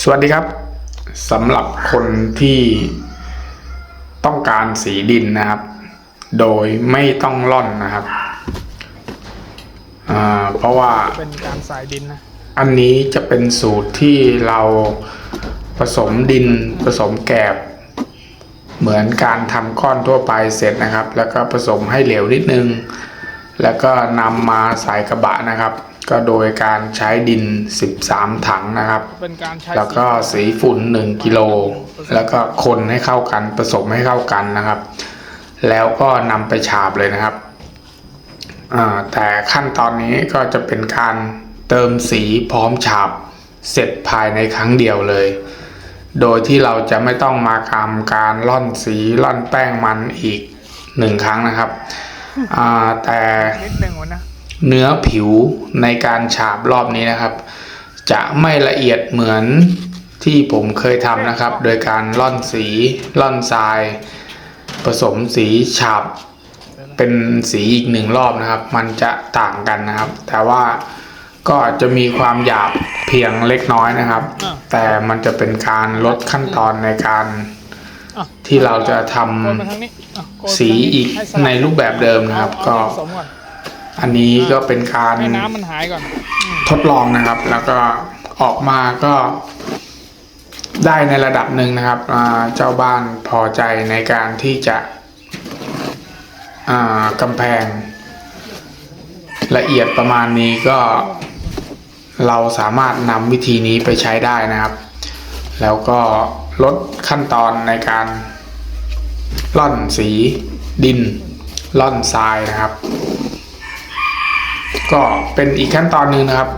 สวัสดีครับสำหรับคนที่ต้องการสีดินนะครับ โดยไม่ต้องล่อนนะครับอ่าเพราะว่าเป็นการสายดินนะอันนี้จะเป็นสูตรที่เราผสมดินผสมแกบ เหมือนการทำก้อนทั่วไปเสร็จนะครับ แล้วก็ผสมให้เหลวนิดนึง แล้วก็นำมาใส่กระบะนะครับ ก็โดยการใช้ดิน 13 ถังนะครับเป็นการใช้แล้วก็สีฝุ่น 1 กิโล แล้วก็คนให้เข้ากันผสมให้เข้ากันนะครับ แล้วก็นำไปฉาบเลยนะครับอ่าแต่ขั้นตอนนี้ก็จะเป็นการเติมสีพร้อมฉาบเสร็จภายในครั้งเดียวเลย โดยที่เราจะไม่ต้องมาทำการล่อนสีล่อนแป้งมันอีกหนึ่งครั้งนะครับอ่าแต่นิดหนึ่งวะนะ เนื้อผิวในการฉาบรอบนี้นะครับ จะไม่ละเอียดเหมือนที่ผมเคยทำนะครับ โดยการล่อนสีล่อนทราย ผสมสีฉาบเป็นสีอีกหนึ่งรอบนะครับ มันจะต่างกันนะครับ แต่ว่าก็จะมีความหยาบเพียงเล็กน้อยนะครับอะแต่มันจะเป็นการลดขั้นตอนในการอะที่เราจะทโกนมาทางนี้อะโกนำสีอีกให้สลับในรูปแบบเดิมนะครับเอาก็เอาให้ผสมก่อนอันนี้ก็เป็นการให้น้ำมันหายก่อนอืมทดลองนะครับ แล้วก็ออกมาก็ได้ในระดับหนึ่งนะครับอ่าเจ้าบ้านพอใจในการที่จะอ่ากำแพง ละเอียดประมาณนี้ก็เราสามารถนำวิธีนี้ไปใช้ได้นะครับ แล้วก็ลดขั้นตอนในการล่อนสีดินล่อนทรายนะครับ ก็เป็นอีกขั้นตอนหนึ่งนะครับ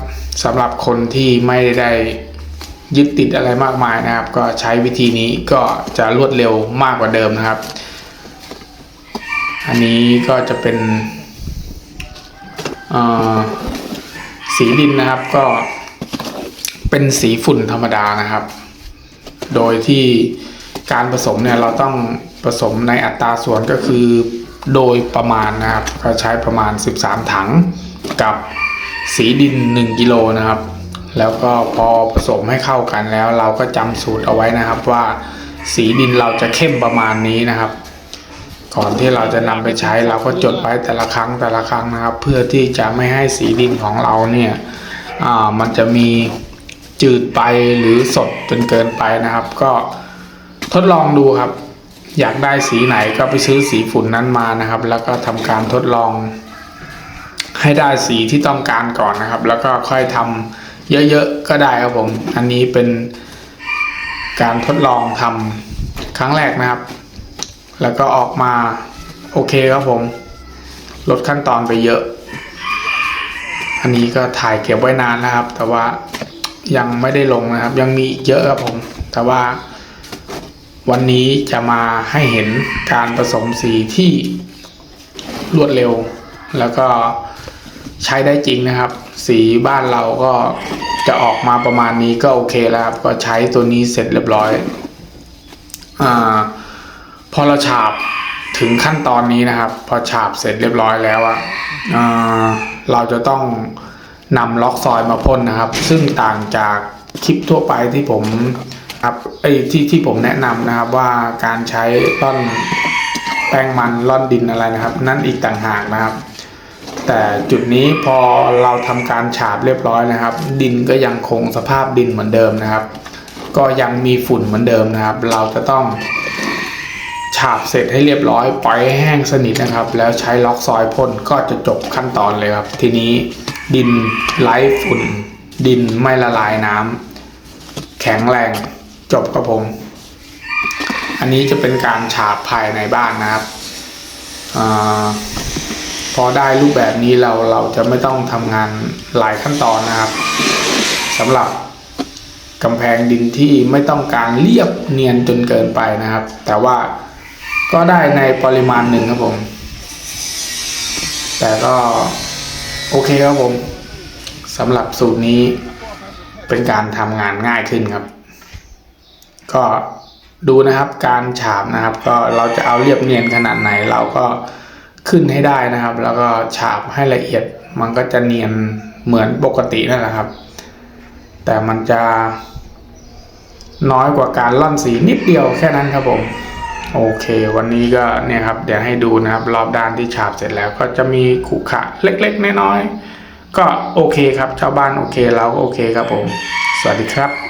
สำหรับคนที่ไม่ได้ยึดติดอะไรมากมายนะครับ ก็ใช้วิธีนี้ก็จะรวดเร็วมากกว่าเดิมนะครับ อันนี้ก็จะเป็นสีดินนะครับก็เป็นสีฝุ่นธรรมดานะครับ โดยที่การผสมเนี่ยเราต้องผสมในอัตราส่วนก็คือโดยประมาณนะครับ ก็ใช้ประมาณ 13 ถัง กับสีดิน 1กิโลนะครับ แล้วก็พอผสมให้เข้ากันแล้ว เราก็จำสูตรเอาไว้นะครับว่าสีดินเราจะเข้มประมาณนี้นะครับ ก่อนที่เราจะนำไปใช้เราก็จดไว้แต่ละครั้งแต่ละครั้งนะครับ เพื่อที่จะไม่ให้สีดินของเราเนี่ยอ่ามันจะมีจืดไปหรือสดจนเกินไปนะครับ ก็ทดลองดูครับ อยากได้สีไหนก็ไปซื้อสีฝุ่นนั้นมานะครับ แล้วก็ทำการทดลอง ให้ได้สีที่ต้องการก่อนนะครับ แล้วก็ค่อยทำเยอะๆก็ได้ครับผม อันนี้เป็นการทดลองทำครั้งแรกนะครับ แล้วก็ออกมาโอเคครับผม ลดขั้นตอนไปเยอะ อันนี้ก็ถ่ายเก็บไว้นานนะครับ แต่ว่ายังไม่ได้ลงนะครับ ยังมีเยอะครับผม แต่ว่าวันนี้จะมาให้เห็นการผสมสีที่รวดเร็ว แล้วก็ ใช้ได้จริงนะครับ สีบ้านเราก็จะออกมาประมาณนี้ก็โอเคแล้วครับ ก็ใช้ตัวนี้เสร็จเรียบร้อยอพอเราฉาบถึงขั้นตอนนี้นะครับ พอฉาบเสร็จเรียบร้อยแล้วอะอ่าเราจะต้องนำล็อกซอยมาพ่นนะครับ ซึ่งต่างจากคลิปทั่วไปที่ผมครับไอ้ที่ที่ผมแนะนำนะครับว่าการใช้ล่อนแป้งมันล่อนดินอะไรนะครับ นั่นอีกต่างหากนะครับ แต่จุดนี้พอเราทำการฉาบเรียบร้อยนะครับ ดินก็ยังคงสภาพดินเหมือนเดิมนะครับ ก็ยังมีฝุ่นเหมือนเดิมนะครับ เราจะต้องฉาบเสร็จให้เรียบร้อยปล่อยให้แห้งสนิทนะครับ แล้วใช้ล็อกซอยพ่นก็จะจบขั้นตอนเลยครับ ทีนี้ดินไร้ฝุ่น ดินไม่ละลายน้ำแข็งแรงจบครับผม อันนี้จะเป็นการฉาบภายในบ้านนะครับอา พอได้รูปแบบนี้เราเราจะไม่ต้องทำงานหลายขั้นตอนนะครับสำหรับกำแพงดินที่ไม่ต้องการเรียบเนียนจนเกินไปนะครับ แต่ว่าก็ได้ในปริมาณหนึ่งครับผม แต่ก็โอเคครับผมสำหรับสูตรนี้เป็นการทำงานง่ายขึ้นครับ ก็ดูนะครับการฉาบนะครับ ก็เราจะเอาเรียบเนียนขนาดไหนเราก็ ขึ้นให้ได้นะครับ แล้วก็ฉาบให้ละเอียด มันก็จะเนียนเหมือนปกตินั่นแหละครับ แต่มันจะน้อยกว่าการล่อนสีนิดเดียวแค่นั้นครับผมโอเค วันนี้ก็เนี่ยครับเดี๋ยวให้ดูนะครับ รอบด้านที่ฉาบเสร็จแล้ว ก็จะมีขุขะเล็กๆน้อยๆก็โอเคครับชาวบ้านโอเคเราก็โอเคครับผม สวัสดีครับ